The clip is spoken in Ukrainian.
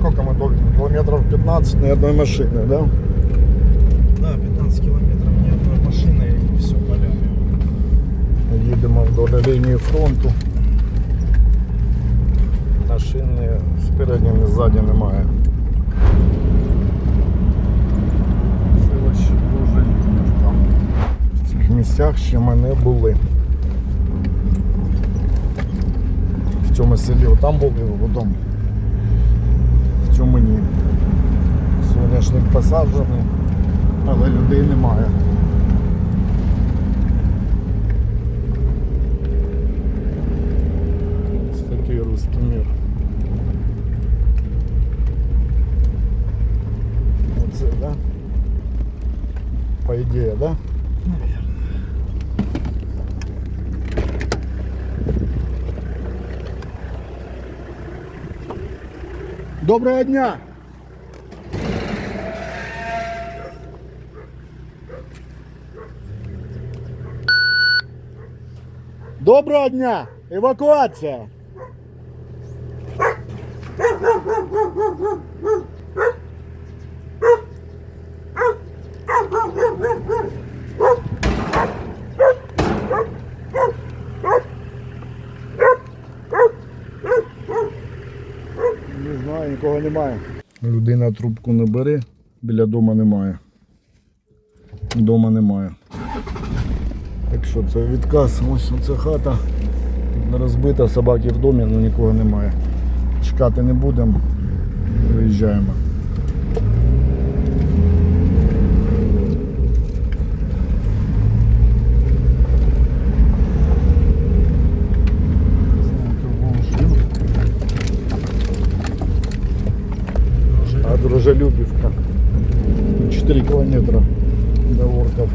сколько мы долбим? Километров 15 ни одной машины, да? Да, 15 километров ни одной машины и все полями. Їдемо вдоль лінії фронту. Машини спереді, ні ззаді немає. Селище дуже там. В цих місцях ще ми не були. В цьому селі там були, потім Посаджений, але людей немає. Ось такий русский мир. Оце, да? По ідеї, да? Доброго дня! Доброго дня! Евакуація! Не знаю, нікого немає. Людина трубку не бере, біля дома немає. Дома немає. Так що це відказ, ось оця хата. Розбита, собаки в домі, але нікого немає. Чекати не будемо, виїжджаємо. А Дружелюбівка. 4 кілометри до орків.